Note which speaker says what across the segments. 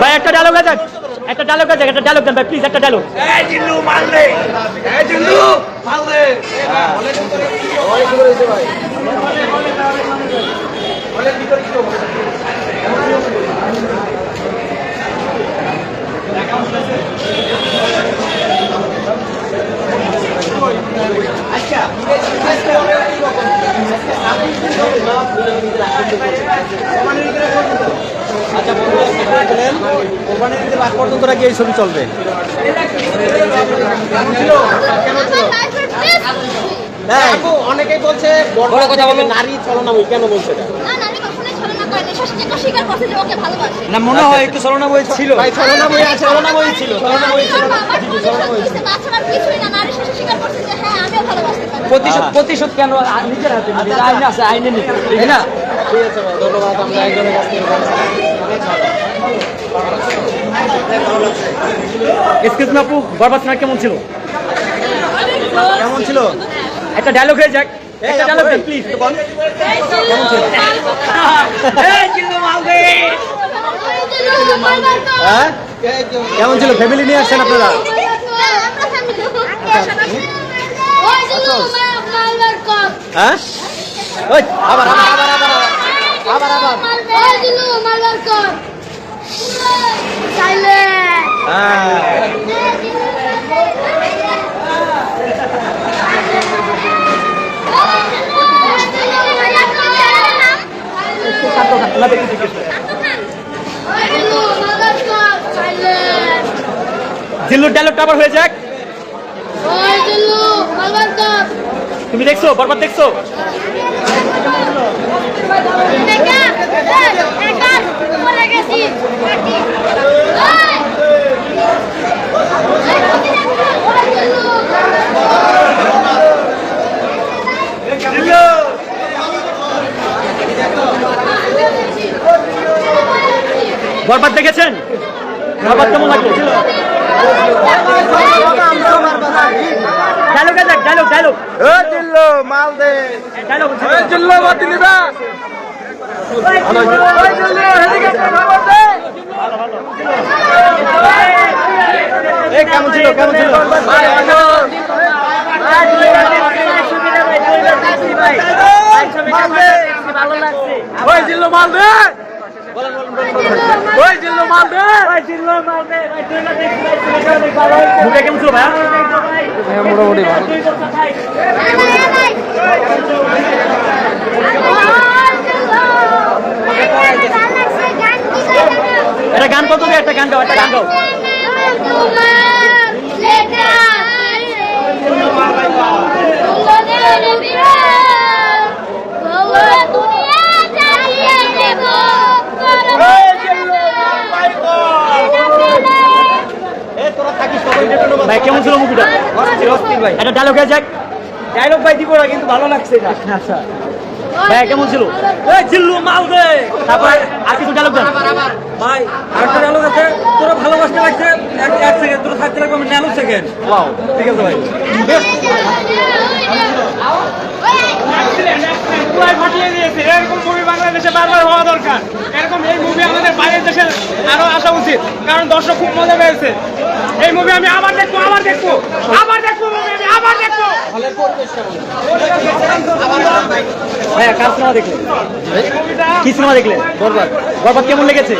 Speaker 1: ভাই একটা ডায়লগ আছে একটা ডায়লগ আছে একটা ডায়লগ দেন ভাই প্লিজ একটা ডায়লগ
Speaker 2: আচ্ছা কোরবানির ঈদের আগ পর্যন্ত নাকি এই ছবি চলবে? হ্যাঁ অনেকেই বলছে বড় নারী ছলনাময়ী কেন বলছে
Speaker 1: না মনে হয় একটু ছলনাময় ছিল।
Speaker 2: ভাই ছলনাময়ী আছে ছলনাময়ী ছিল। ছিল
Speaker 1: প্রতিশোধ প্রতিশোধ কেন? নিজের হাতে আইন আছে আইনে নিবে তাই না?
Speaker 2: ঠিক আছে ধন্যবাদ আমরা একজনের কাছ থেকে।
Speaker 1: এক্সকিউজ মি আপু বরবাদ সিনেমা কেমন ছিল?
Speaker 2: কেমন ছিল?
Speaker 1: একটা ডায়লগ হয়ে যাক। একটা ডায়লগ প্লিজ
Speaker 2: একটু বল। হ্যাঁ? কেমন ছিল? ফ্যামিলি নিয়ে আসছেন আপনারা? হ্যাঁ? আবার আবার আবার আবার আবার আবার। হ্যাঁ
Speaker 1: জিল্লুর ডায়লগটা আবার হয়ে যাক। তুমি দেখছ? বরবাদ দেখছ? বরবাদ দেখেছেন? বরবাদ কেমন লাগল? ডায়লগ ডায়লগ ডায়লগ
Speaker 2: দিল্লো মাল দে।
Speaker 1: ডায়লগ
Speaker 2: দিল্লো বাতি নিবা এই কেমন ছিল কেমন ছিল
Speaker 1: ভালো লাগছে
Speaker 2: ওই দিল্লো মাল দে ওই দিল্লো মাল দে
Speaker 1: মুখে কেমন ছিল ভাইয়া
Speaker 2: মোটামুটি ভালো
Speaker 1: একটা গান কত একটা গান গাও, একটা গান গাও। ভাই, কেমন ছিল মুভিটা? একটা ডায়লগ হয়ে যাক।
Speaker 2: ডায়লগ ভাই দিব না, কিন্তু ভালো লাগছে
Speaker 1: ভাই, কেমন ছিল?
Speaker 2: জিল্লু, মাল দে
Speaker 1: তারপরে আর কিছু ডায়লগ দেন
Speaker 2: ভাই আরেকটা ডায়লগ আছে তোরা ভালোবাসতে লাগছে এক এক থাকতে লাগবে আমি নালু সেকেন্ড। ঠিক আছে ভাই।
Speaker 3: পুরাই ফাটিয়ে দিয়েছে। এরকম মুভি বাংলাদেশে বারবার হওয়া দরকার। এরকম এই মুভি আমাদের বাইরের দেশে আরও আসা উচিত। কারণ দর্শক খুব মজা পেয়েছে। এই মুভি আমি আবার দেখব আবার দেখব আবার দেখব মুভি আমি আবার দেখব।
Speaker 1: ভাইয়া কার সিনেমা দেখলেন? কি সিনেমা দেখলেন? বরবাদ। বরবাদ কেমন লেগেছে?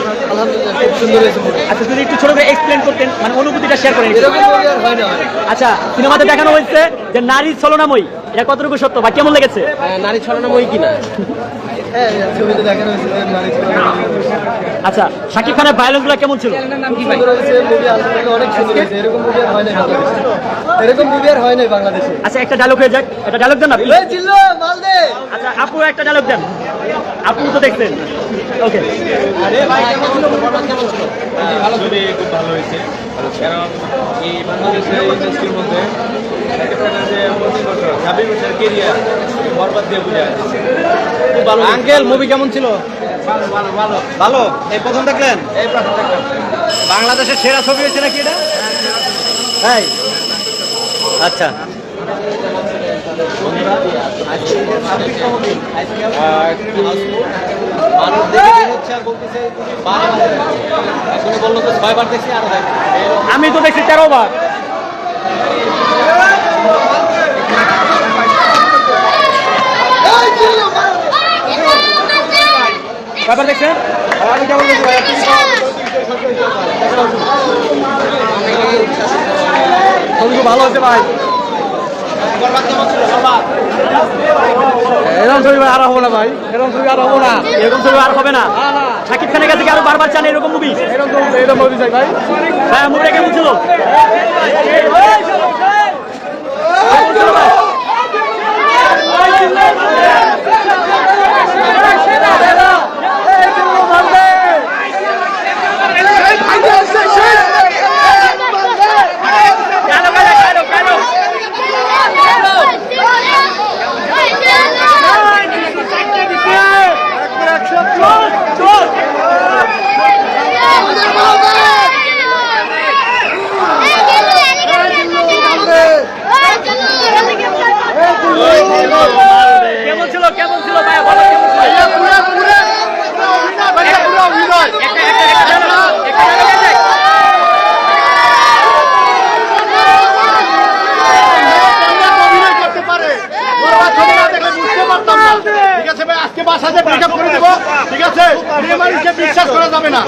Speaker 1: আচ্ছা যদি একটু ছোট করে এক্সপ্লেন করতেন মানে অনুভূতিটা শেয়ার করেন একটু। আচ্ছা সিনেমাতে দেখানো হয়েছে যে নারী ছলনাময়ী। এটা কতটুকু সত্য? বা কেমন লেগেছে?
Speaker 2: নারী ছলনাময়ী কিনা?
Speaker 1: আচ্ছা শাকিব খানের ভায়োলেন্সগুলো কেমন ছিল?
Speaker 2: এরকম মুভি আর হয় নাই বাংলাদেশে।
Speaker 1: আচ্ছা একটা ডায়লগ হয়ে যাক। একটা ডায়লগ দেন না please?
Speaker 2: এই জিল্লু মাল দে
Speaker 1: আচ্ছা আপু একটা ডায়লগ দেন। আপু তো দেখছেন। ওকে
Speaker 2: আরে ভাই কেমন ছিল বরবাদ কেমন ছিল?
Speaker 4: ভালো খুব ভালো হয়েছে। কারণ এই বাংলাদেশের ইন্ডাস্ট্রির মধ্যে একটা যে প্রতি বছর ছাব্বিশ বছর কেরিয়ার বরবাদ দিয়ে বুঝে খুব ভালো
Speaker 2: আঙ্কেল মুভি কেমন ছিল
Speaker 4: ভালো ভালো ভালো
Speaker 2: ভালো এই প্রথম দেখলেন
Speaker 4: এই প্রথম দেখলাম
Speaker 2: বাংলাদেশের সেরা ছবি হয়েছে নাকি এটা তাই আচ্ছা
Speaker 1: আমি তো দেখছি তেরো বার কয়বার দেখছেন আমি কেমন দেখছি? ভাই ভালো হচ্ছে ভাই। এরকম ছবি আর হব না ভাই। এরকম ছবি আর হব না। এরকম ছবি আর হবে না। শাকিব খানের কাছে আরও বারবার চান এরকম মুভি এরকম এরকম মুভি চাই ভাই ভাই মুভিটা কেমন ছিল কেমন ছিল ভাই? কেমন ছিল কেমন ছিল ভাই বলো কেমন
Speaker 5: ঠিক আছে ভাই আজকে বাসাতে ব্রেকআপ করে দেবো ঠিক আছে বিশ্বাস করা যাবে না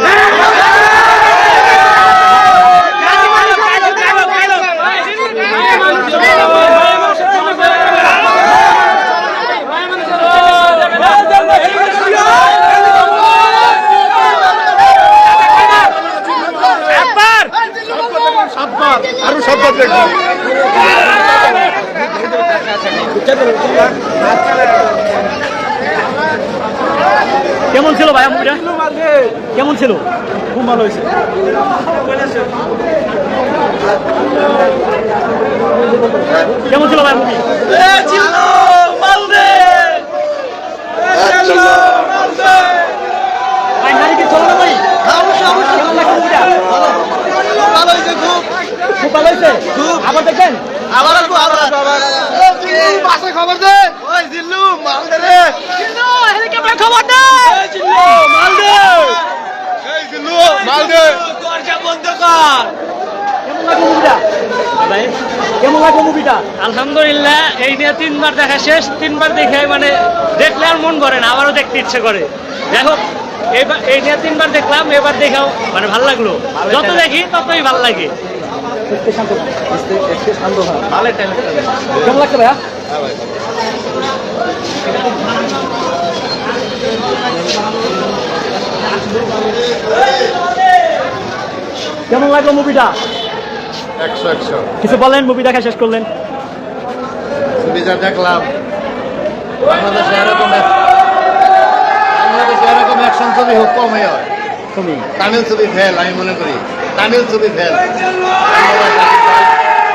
Speaker 1: কেমন ছিল ভাই মুভিটা কেমন ছিল?
Speaker 5: খুব ভালো হয়েছে।
Speaker 1: কেমন ছিল ভাই মুভি ভাই নারী কি চলো না ভাই কেমন লাগছে মুভিটা
Speaker 5: ভালো হয়েছে খুব
Speaker 1: খুব ভালো হয়েছে আবার দেখেন
Speaker 5: আবার আসব আবার বাসে খবর দে ওই জিল্লু মাল দে রে
Speaker 1: হেলিকপ্টার খবর দে
Speaker 5: মাল দে এই জিল্লু মাল দে
Speaker 1: কেমন লাগল মুভিটা ভাই কেমন লাগল মুভিটা
Speaker 2: আলহামদুলিল্লাহ এই নিয়ে তিনবার দেখা শেষ তিনবার দেখে মানে দেখলে আর মন ভরে না আবারও দেখতে ইচ্ছে করে। দেখো এবার এই নিয়ে তিনবার দেখলাম এবার দেখাও মানে ভালো লাগল। যত দেখি ততই ভালো লাগে।
Speaker 1: কেমন লাগছে ভাইয়া? কেমন লাগল মুভিটা কিছু বলেন মুভি দেখা শেষ করলেন।
Speaker 5: সুবিধা দেখলাম। বাংলাদেশে এরকম এক- বাংলাদেশে এরকম অ্যাকশন ছবি হোক কমই হয়।
Speaker 1: তুমি
Speaker 5: তামিল ছবি ফেল আমি মনে করি। তামিল ছবি ফেল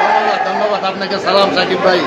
Speaker 5: ধন্যবাদ ধন্যবাদ আপনাকে। সালাম সাকিব ভাই।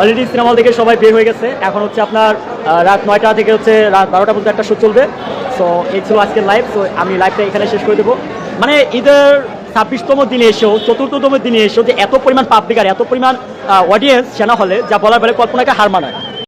Speaker 1: অলরেডি সিনেমা থেকে সবাই বের হয়ে গেছে। এখন হচ্ছে আপনার রাত নয়টা থেকে হচ্ছে রাত বারোটা পর্যন্ত একটা শো চলবে। সো এই ছিল আজকের লাইভ সো আমি লাইভটা এখানে শেষ করে দেবো। মানে ঈদের ছাব্বিশতম দিনে এসেও, চতুর্থতম দিনে এসেও যে এত পরিমাণ পাবলিক আর এত পরিমাণ অডিয়েন্স সেনা হলে যা বলার বেলা কল্পনাকে হার মানায়।